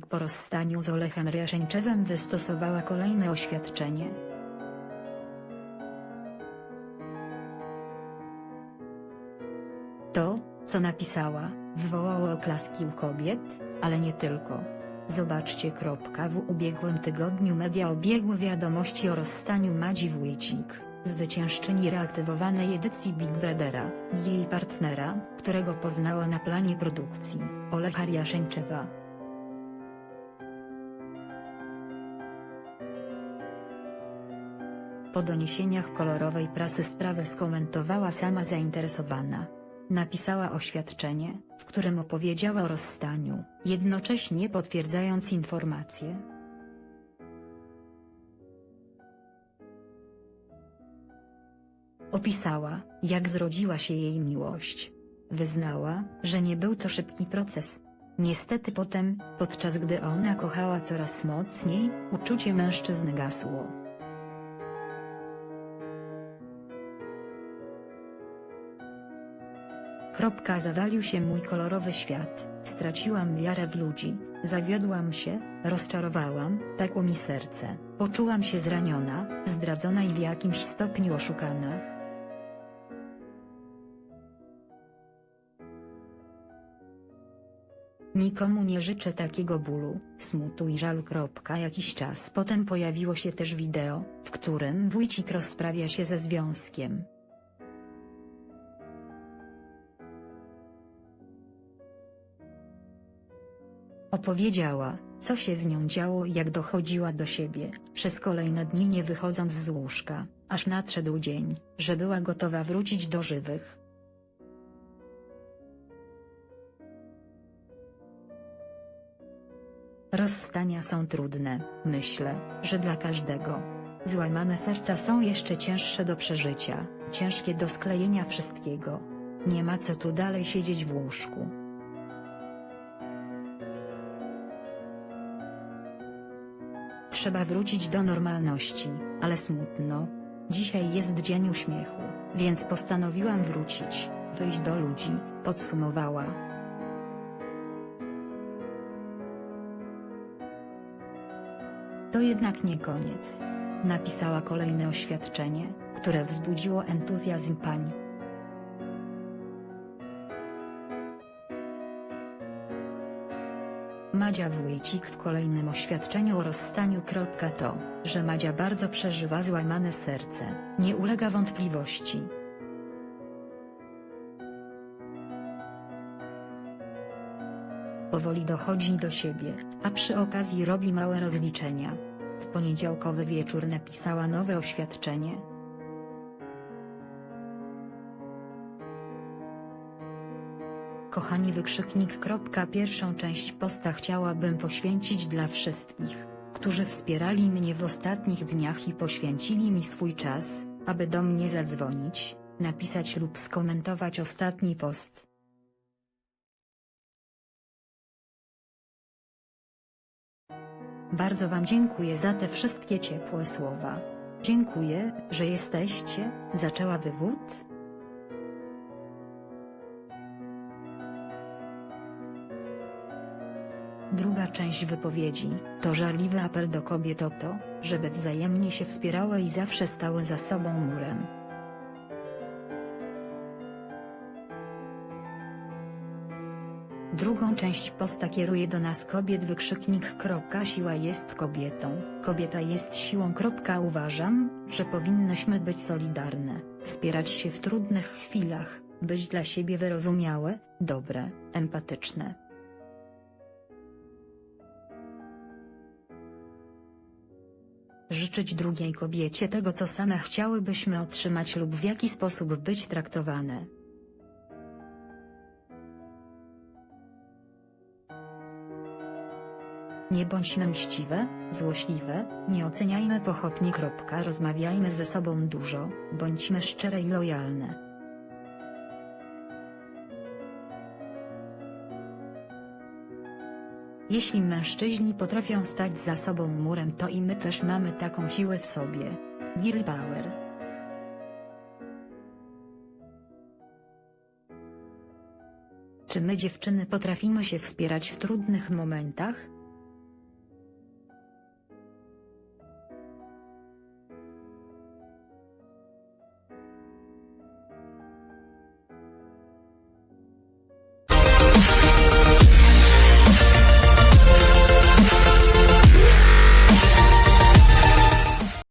Po rozstaniu z Olechem Ryaszeńczewem wystosowała kolejne oświadczenie. To, co napisała, wywołało oklaski u kobiet, ale nie tylko. Zobaczcie. W ubiegłym tygodniu media obiegły wiadomości o rozstaniu Madzi Wójcik, zwyciężczyni reaktywowanej edycji Big Brothera, jej partnera, którego poznała na planie produkcji, Olecha Ryaszeńczewa. Po doniesieniach kolorowej prasy sprawę skomentowała sama zainteresowana. Napisała oświadczenie, w którym opowiedziała o rozstaniu, jednocześnie potwierdzając informacje. Opisała, jak zrodziła się jej miłość. Wyznała, że nie był to szybki proces. Niestety potem, podczas gdy ona kochała coraz mocniej, uczucie mężczyzny gasło. Kropka zawalił się mój kolorowy świat, straciłam wiarę w ludzi, zawiodłam się, rozczarowałam, pekło mi serce, poczułam się zraniona, zdradzona i w jakimś stopniu oszukana. Nikomu nie życzę takiego bólu, smutu i żalu. Jakiś czas potem pojawiło się też wideo, w którym wójcik rozprawia się ze związkiem. Opowiedziała, co się z nią działo i jak dochodziła do siebie, przez kolejne dni nie wychodząc z łóżka, aż nadszedł dzień, że była gotowa wrócić do żywych. Rozstania są trudne, myślę, że dla każdego. Złamane serca są jeszcze cięższe do przeżycia, ciężkie do sklejenia wszystkiego. Nie ma co tu dalej siedzieć w łóżku. Trzeba wrócić do normalności, ale smutno. Dzisiaj jest dzień uśmiechu, więc postanowiłam wrócić, wyjść do ludzi, podsumowała. To jednak nie koniec. Napisała kolejne oświadczenie, które wzbudziło entuzjazm pań. Madzia Wójcik w kolejnym oświadczeniu o rozstaniu. To, że Madzia bardzo przeżywa złamane serce, nie ulega wątpliwości. Powoli dochodzi do siebie, a przy okazji robi małe rozliczenia. W poniedziałkowy wieczór napisała nowe oświadczenie, Kochani wykrzyknik. Pierwszą część posta chciałabym poświęcić dla wszystkich, którzy wspierali mnie w ostatnich dniach i poświęcili mi swój czas, aby do mnie zadzwonić, napisać lub skomentować ostatni post. Bardzo Wam dziękuję za te wszystkie ciepłe słowa. Dziękuję, że jesteście, zaczęła wywód. Druga część wypowiedzi, to żarliwy apel do kobiet o to, żeby wzajemnie się wspierały i zawsze stały za sobą murem. Drugą część posta kieruje do nas kobiet wykrzyknik. Siła jest kobietą, kobieta jest siłą. Uważam, że powinnyśmy być solidarne, wspierać się w trudnych chwilach, być dla siebie wyrozumiałe, dobre, empatyczne. Życzyć drugiej kobiecie tego co same chciałybyśmy otrzymać lub w jaki sposób być traktowane. Nie bądźmy mściwe, złośliwe, nie oceniajmy pochopnie. Rozmawiajmy ze sobą dużo, bądźmy szczere i lojalne. Jeśli mężczyźni potrafią stać za sobą murem to i my też mamy taką siłę w sobie. Girl Power Czy my dziewczyny potrafimy się wspierać w trudnych momentach?